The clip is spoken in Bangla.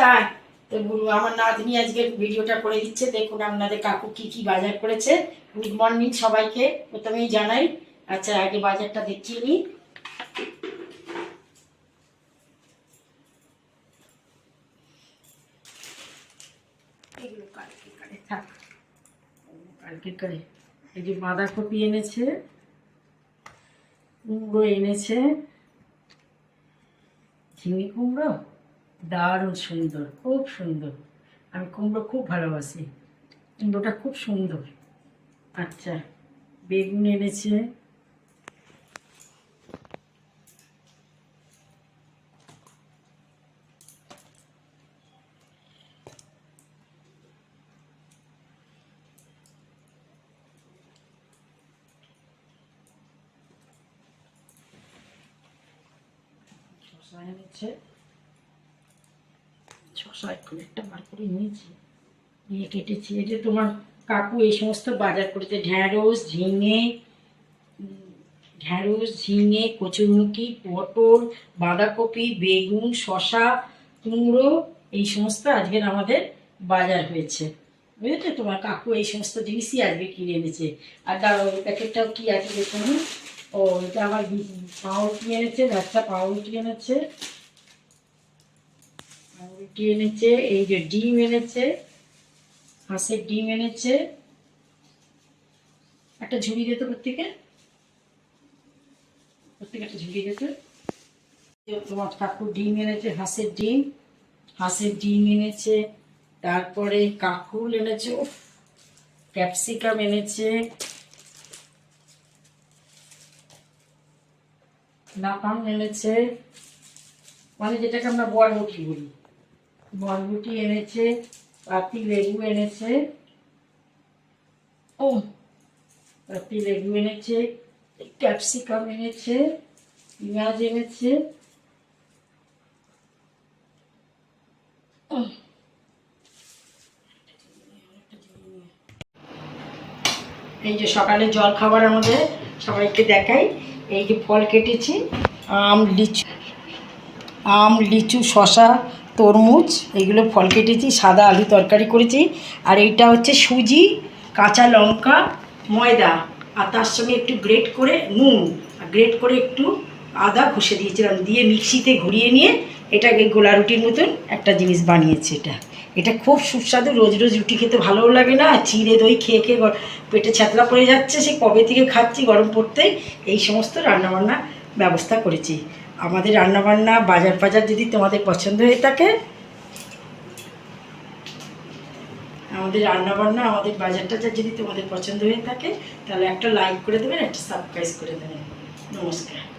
হ্যাঁ তো আমার নাতনি আজকে ভিডিওটা করে দিচ্ছে। দেখুন আপনাদের কাকু কি কি বাজার করেছে। গুড মর্নিং সবাইকে। প্রথমেই জানাই। আচ্ছা আগে বাজারটা দেখিয়ে নিই। কালকে কালকে এই যে বাঁধাকপি এনেছে, কুমড়ো এনেছে, ঝিঙে কুমড়ো দারুণ সুন্দর, খুব সুন্দর। আমি কুমড়ো খুব ভালোবাসি। কুমড়োটা খুব সুন্দর। আচ্ছা বেগুন এনেছে। এনেছে। শসা একটু একটা বার করে নিয়েছি নিয়ে কেটেছি। যে তোমার কাকু এই সমস্ত বাজার করেছে। ঢ্যাঁড়স, ঝিঙে ঢ্যাঁড়স, ঝিঙে কচুরমুখী পটল, বাঁধাকপি, বেগুন, শসা, কুমড়ো, এই সমস্ত আজকের আমাদের বাজার হয়েছে। বুঝেছ? তোমার কাকু এই সমস্ত জিনিসই আজকে কিনে এনেছে। আর দাঁড়াও ওই প্যাকেটটাও কি আছে দেখুন। ও, এটা আমার পাউরুটি এনেছে, একটা পাউরুটি এনেছে। পাউরুটি এনেছে, এই যে ডিম এনেছে, হাঁসের ডিম এনেছে। একটা ঝুড়ি দিত প্রত্যেকে? প্রত্যেকে একটা ঝুড়ি দিত তোমার কাকু ডিম এনেছে, হাঁসের ডিম। হাঁসের ডিম এনেছে, তারপরে কাকুল এনেছে, উফ, ক্যাপসিকাম এনেছে। নাপাম এনেছে। মানে যেটাকে আমরা বরবটি বলি। বরবটি এনেছে পাতি লেবু এনেছে। ও। পাতি লেবু এনেছে ক্যাপসিকাম এনেছে পেঁয়াজ এনেছে। এই যে সকালে জল খাবার আমাদের সবাইকে দেখাই এই যে ফল কেটেছি আম লিচু আম লিচু শশা তরমুজ, এগুলো ফল কেটেছি, সাদা আলু তরকারি করেছি। আর এইটা হচ্ছে সুজি, কাঁচা লঙ্কা, ময়দা। আর তার সঙ্গে একটু গ্রেট করে নুন। আর গ্রেট করে একটু আদা ঘষে দিয়েছিলাম। দিয়ে মিক্সিতে ঘুরিয়ে নিয়ে এটাকে গোলা রুটির মতন একটা জিনিস বানিয়েছে এটা। এটা খুব সুস্বাদু, রোজ রোজ রুটি খেতে ভালোও লাগে না। চিড়ে দই খেয়ে খেয়ে পেটে ছ্যাতলা পড়ে যাচ্ছে, সে কবে থেকে খাচ্ছি, গরম পড়তেই এই সমস্ত রান্নাবান্না ব্যবস্থা করেছি। আমাদের রান্নাবান্না, বাজার বাজার যদি তোমাদের পছন্দ হয়ে থাকে, আমাদের রান্নাবান্না, আমাদের বাজার টাজার যদি তোমাদের পছন্দ হয়ে থাকে, তাহলে একটা লাইক করে দেবেন, একটা সাবস্ক্রাইব করে দেবেন। নমস্কার।